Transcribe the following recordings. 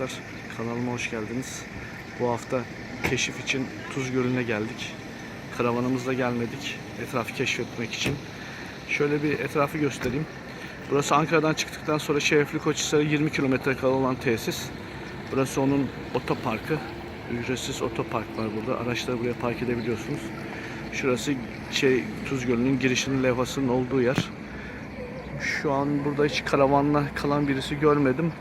arkadaşlar, kanalıma hoş geldiniz. Bu hafta keşif için Tuz Gölü'ne geldik. Karavanımızla gelmedik, etrafı keşfetmek için. Şöyle bir etrafı göstereyim. Burası Ankara'dan çıktıktan sonra Şerefli Koçhisar'a 20 kilometre kala olan tesis. Burası onun otoparkı. Ücretsiz otopark var burada. Araçları buraya park edebiliyorsunuz. Şurası şey Tuz Gölü'nün girişinin levhasının olduğu yer. Şu an burada hiç karavanla kalan birisi görmedim.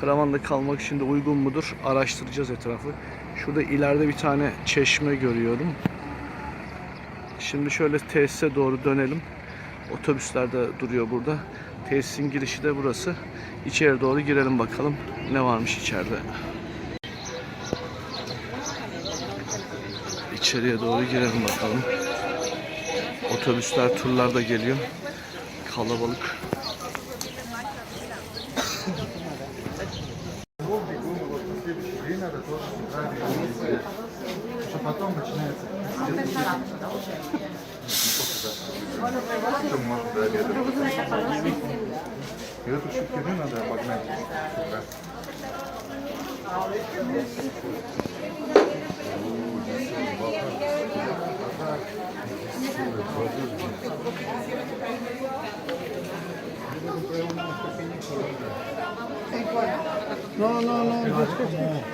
Karavanda kalmak için de uygun mudur? Araştıracağız etrafı. Şurada ileride bir tane çeşme görüyorum. Şimdi şöyle tesise doğru dönelim. Otobüsler de duruyor burada. Tesisin girişi de burası. İçeri doğru girelim bakalım ne varmış içeride. İçeriye doğru girelim bakalım. Otobüsler, turlar da geliyor. Kalabalık. Потом начинается Что можно до обеда. И эту херню надо обогнать утра. No, no, no.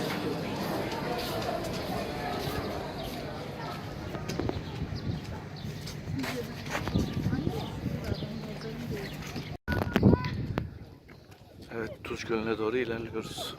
Gölü'ne doğru ilerliyoruz.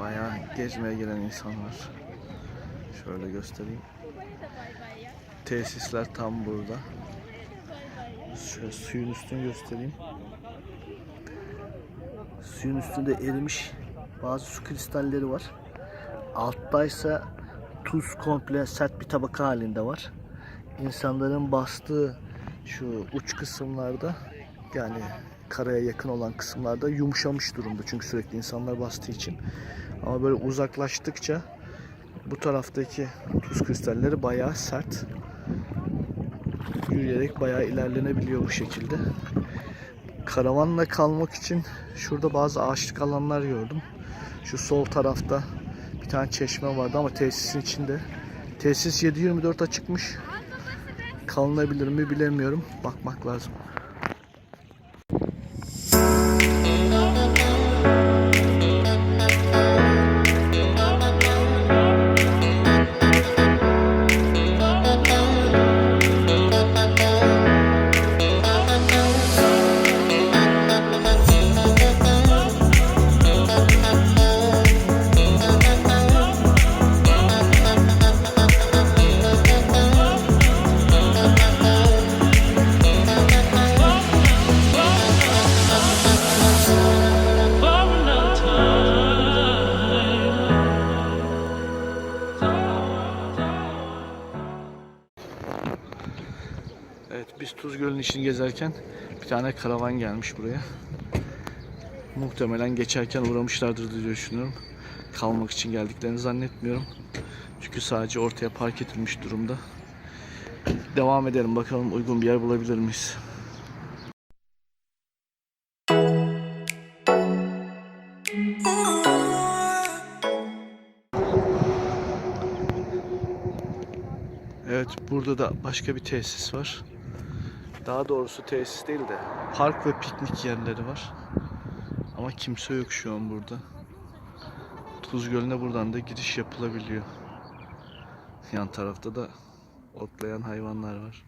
Bayağı gezmeye gelen insan var. Şöyle göstereyim. Tesisler tam burada. Şöyle suyun üstünü göstereyim. Suyun üstünde erimiş bazı su kristalleri var. Alttaysa tuz komple sert bir tabaka halinde var. İnsanların bastığı şu uç kısımlarda yani karaya yakın olan kısımlarda yumuşamış durumda çünkü sürekli insanlar bastığı için. Ama böyle uzaklaştıkça bu taraftaki tuz kristalleri bayağı sert. Yürüyerek bayağı ilerlenebiliyor bu şekilde. Karavanla kalmak için şurada bazı ağaçlık alanlar gördüm. Şu sol tarafta bir tane çeşme vardı ama tesisin içinde Tesis 7-24 açıkmış. Kalınabilir mi bilemiyorum. Bakmak lazım. Evet biz Tuz Gölü'nün içini gezerken bir tane karavan gelmiş buraya. Muhtemelen geçerken uğramışlardır diye düşünüyorum. Kalmak için geldiklerini zannetmiyorum. Çünkü sadece ortaya park edilmiş durumda. Devam edelim bakalım uygun bir yer bulabilir miyiz? Evet burada da başka bir tesis var. Daha doğrusu tesis değil de park ve piknik yerleri var. Ama kimse yok şu an burada. Tuz Gölü'ne buradan da giriş yapılabiliyor. Yan tarafta da otlayan hayvanlar var.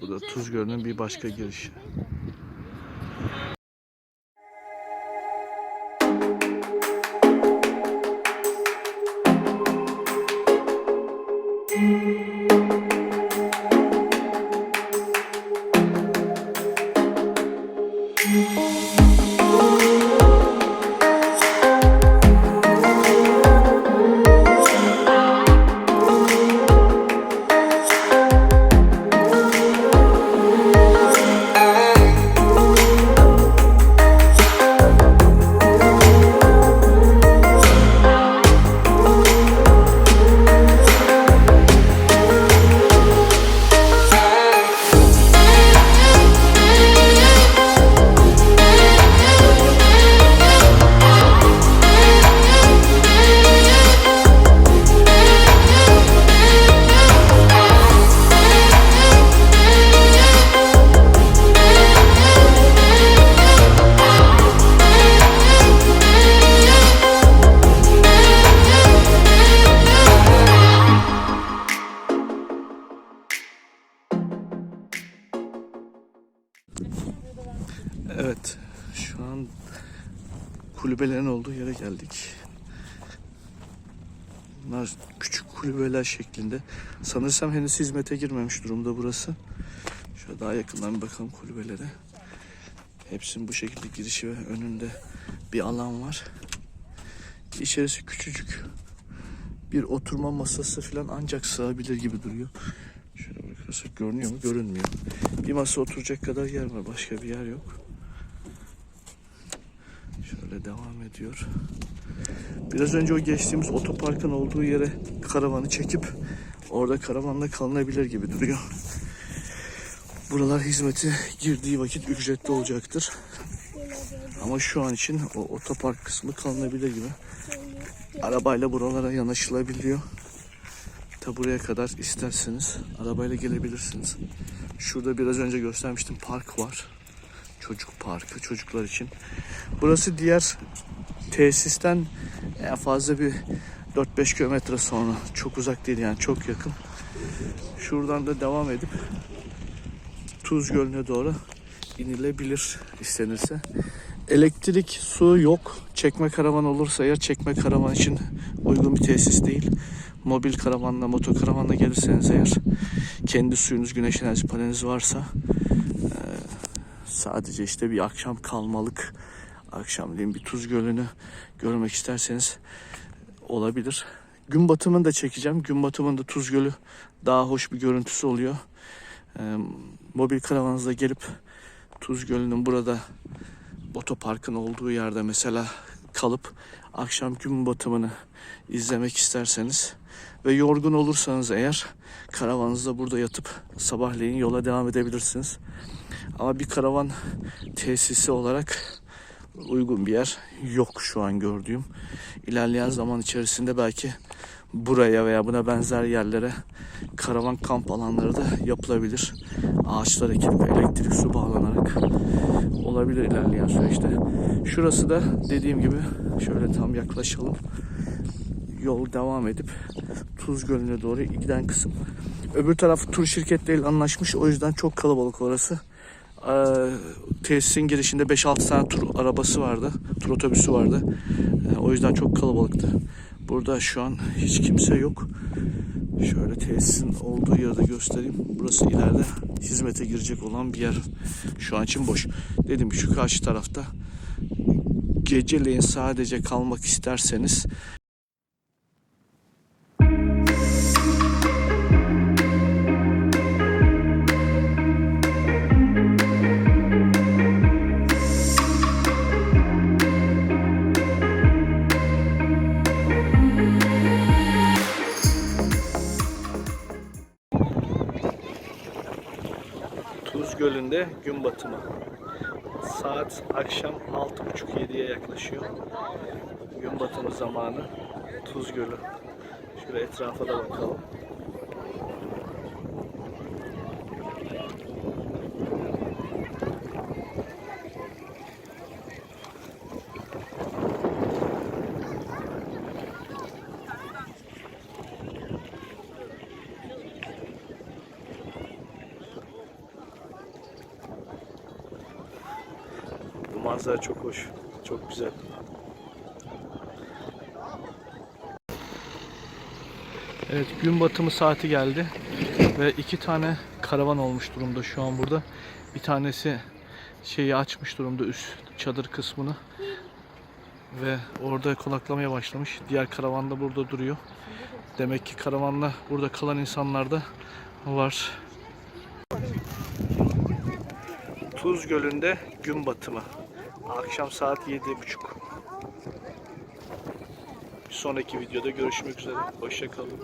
Bu da Tuz Gölü'nün bir başka girişi. Evet, şu an kulübelerin olduğu yere geldik. Bunlar küçük kulübeler şeklinde. Sanırsam henüz hizmete girmemiş durumda burası. Şöyle daha yakından bir bakalım kulübelere. Hepsinin bu şekilde girişi ve önünde bir alan var. İçerisi küçücük. Bir oturma masası falan ancak sığabilir gibi duruyor. Bakarsak görünüyor mu? Görünmüyor. Bir masa oturacak kadar yer var. Başka bir yer yok. Şöyle devam ediyor. Biraz önce o geçtiğimiz otoparkın olduğu yere karavanı çekip orada karavanla kalınabilir gibi duruyor. Buralar hizmete girdiği vakit ücretli olacaktır. Ama şu an için o otopark kısmı kalınabilir gibi. Arabayla buralara yanaşılabiliyor. Ta buraya kadar isterseniz arabayla gelebilirsiniz. Şurada biraz önce göstermiştim park var. Çocuk parkı çocuklar için. Burası diğer tesisten en fazla bir 4-5 kilometre sonra. Çok uzak değil yani çok yakın. Şuradan da devam edip Tuz Gölü'ne doğru inilebilir istenirse. Elektrik, su yok. Çekme karavan olursa eğer çekme karavan için uygun bir tesis değil. Mobil karavanla, motokaravanla gelirseniz eğer kendi suyunuz, güneş enerji paneliniz varsa eee, sadece işte bir akşam kalmalık akşamleyin bir Tuz Gölü'nü görmek isterseniz olabilir. Gün batımını da çekeceğim. Gün batımında Tuz Gölü daha hoş bir görüntüsü oluyor. Eee, mobil karavanınızla gelip Tuz Gölü'nün burada otoparkın olduğu yerde mesela kalıp akşam gün batımını izlemek isterseniz ve yorgun olursanız eğer karavanınızda burada yatıp sabahleyin yola devam edebilirsiniz. Ama bir karavan tesisi olarak uygun bir yer yok şu an gördüğüm. İlerleyen zaman içerisinde belki buraya veya buna benzer yerlere karavan kamp alanları da yapılabilir. Ağaçlar ekilip elektrik su bağlanarak olabilir ilerleyen süreçte. Şurası da dediğim gibi şöyle tam yaklaşalım. Yol devam edip Tuz Gölü'ne doğru giden kısım. Öbür taraf tur şirketleriyle anlaşmış. O yüzden çok kalabalık orası. Ee, tesisin girişinde 5-6 tane tur arabası vardı. Tur otobüsü vardı. Ee, o yüzden çok kalabalıktı. Burada şu an hiç kimse yok. Şöyle tesisin olduğu yerde göstereyim. Burası ileride hizmete girecek olan bir yer. Şu an için boş. Dedim şu karşı tarafta geceleyin sadece kalmak isterseniz Gölü'nde gün batımı. Saat akşam 6.30-7'ye yaklaşıyor. Gün batımı zamanı. Tuz Gölü. Şöyle etrafa da bakalım. Manzara çok hoş. Çok güzel. Evet gün batımı saati geldi. Ve iki tane karavan olmuş durumda şu an burada. Bir tanesi şeyi açmış durumda üst çadır kısmını. Ve orada konaklamaya başlamış. Diğer karavan da burada duruyor. Demek ki karavanla burada kalan insanlar da var. Tuz Gölü'nde gün batımı. Akşam saat 7.30. Bir sonraki videoda görüşmek üzere. Hoşçakalın.